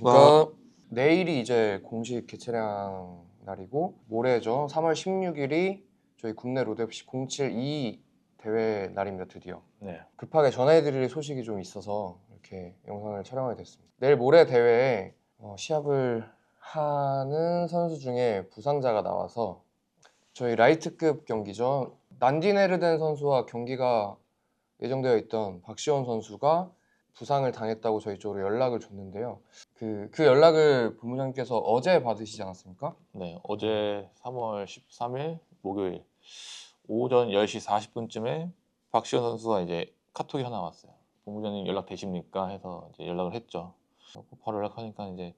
안녕하십니까. 내일이 이제 공식 개최량 날이고 모레죠. 3월 16일이 저희 국내 로드FC 072 대회 날입니다. 드디어. 네. 급하게 전해드릴 소식이 좀 있어서 이렇게 영상을 촬영하게 됐습니다. 내일 모레 대회에 어, 시합을 하는 선수 중에 부상자가 나와서 저희 라이트급 경기죠. 난디네르덴 선수와 경기가 예정되어 있던 박시원 선수가 부상을 당했다고 저희 쪽으로 연락을 줬는데요. 그, 그 연락을 본부장님께서 어제 받으시지 않았습니까? 네. 어제 3월 13일 목요일 오전 10시 40분쯤에 박시현 선수가 이제 카톡이 하나 왔어요. 본부장님 연락 되십니까? 해서 이제 연락을 했죠. 바로 연락하니까 이제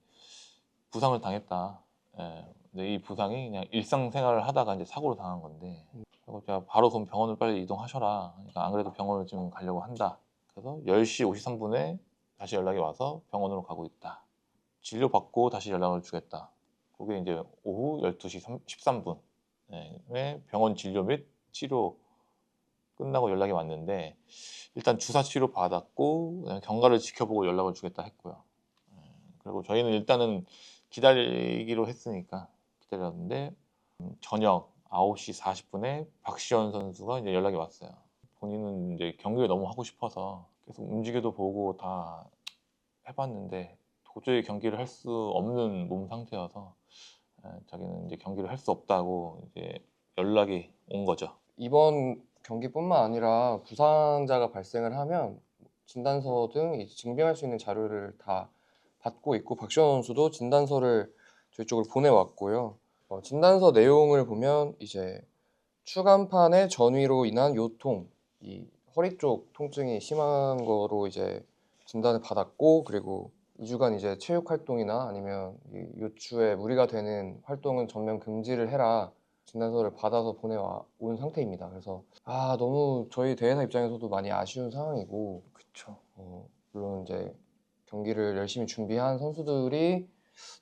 부상을 당했다. 예. 근데 이 부상이 그냥 일상생활을 하다가 이제 사고를 당한 건데 그래서 제가 바로 그럼 병원을 빨리 이동하셔라. 그러니까 안 그래도 병원을 지금 가려고 한다. 그래서 10시 53분에 다시 연락이 와서 병원으로 가고 있다. 진료 받고 다시 연락을 주겠다. 그게 이제 오후 12시 13분 에 병원 진료 및 치료 끝나고 연락이 왔는데 일단 주사 치료 받았고 경과를 지켜보고 연락을 주겠다 했고요. 예, 그리고 저희는 일단은 기다리기로 했으니까 기다렸는데 음, 저녁 9시 40분에 박시현 선수가 이제 연락이 왔어요. 본인은 이제 경기를 너무 하고 싶어서 계속 움직여도 보고 다 해봤는데 도저히 경기를 할 수 없는 몸 상태여서 에, 자기는 이제 경기를 할 수 없다고 이제 연락이 온 거죠. 이번 경기뿐만 아니라 부상자가 발생을 하면 진단서 등 증빙할 수 있는 자료를 다 받고 있고 박시원 선수도 진단서를 저희 쪽으로 보내왔고요. 어, 진단서 내용을 보면 이제 추간판의 전위로 인한 요통, 이 허리 쪽 통증이 심한 거로 이제 진단을 받았고 그리고 2주간 이제 체육 활동이나 아니면 이 요추에 무리가 되는 활동은 전면 금지를 해라 진단서를 받아서 보내와 온 상태입니다. 그래서 아 너무 저희 대회사 입장에서도 많이 아쉬운 상황이고 그렇죠. 어, 물론 이제 경기를 열심히 준비한 선수들이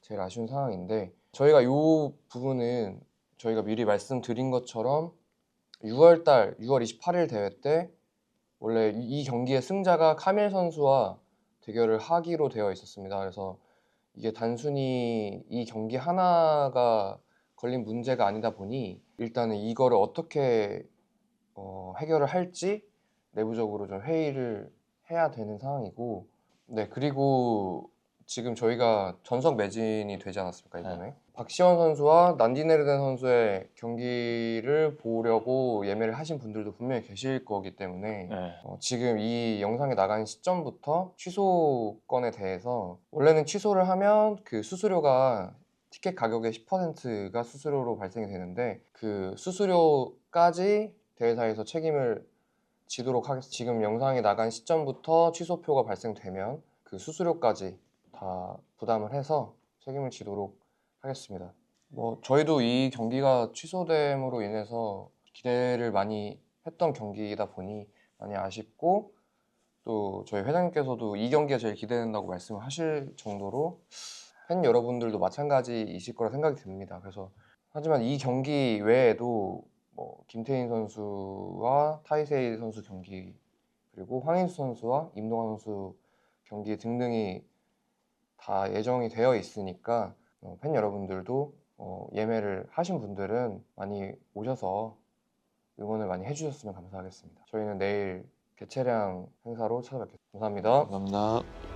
제일 아쉬운 상황인데 저희가 이 부분은 저희가 미리 말씀드린 것처럼 6월달 6월 28일 대회 때 원래 이이 경기의 승자가 카밀 선수와 대결을 하기로 되어 있었습니다. 그래서 이게 단순히 이 경기 하나가 걸린 문제가 아니다 보니 일단은 이거를 어떻게 어, 해결을 할지 내부적으로 좀 회의를 해야 되는 상황이고 네 그리고 지금 저희가 전석 매진이 되지 않았습니까 이번에 박시원 선수와 난디네르덴 선수의 경기를 보려고 예매를 하신 분들도 분명히 계실 거기 때문에 네. 어, 지금 이 영상이 나간 시점부터 취소 건에 대해서 원래는 취소를 하면 그 수수료가 티켓 가격의 10%가 수수료로 발생이 되는데 그 수수료까지 대회사에서 책임을 지도록 하겠습니다. 지금 영상이 나간 시점부터 취소표가 발생되면 그 수수료까지 다 부담을 해서 책임을 지도록 하겠습니다. 뭐 저희도 이 경기가 취소됨으로 인해서 기대를 많이 했던 경기이다 보니 많이 아쉽고 또 저희 회장님께서도 이 경기가 제일 기대된다고 말씀을 하실 정도로 팬 여러분들도 마찬가지이실 거라 생각이 듭니다. 그래서 하지만 이 경기 외에도 뭐 김태인 선수와 타이세이 선수 경기 그리고 황인수 선수와 임동환 선수 경기 등등이 다 예정이 되어 있으니까 어, 팬 여러분들도 어, 예매를 하신 분들은 많이 오셔서 응원을 많이 해주셨으면 감사하겠습니다. 저희는 내일 개최량 행사로 찾아뵙겠습니다. 감사합니다. 감사합니다.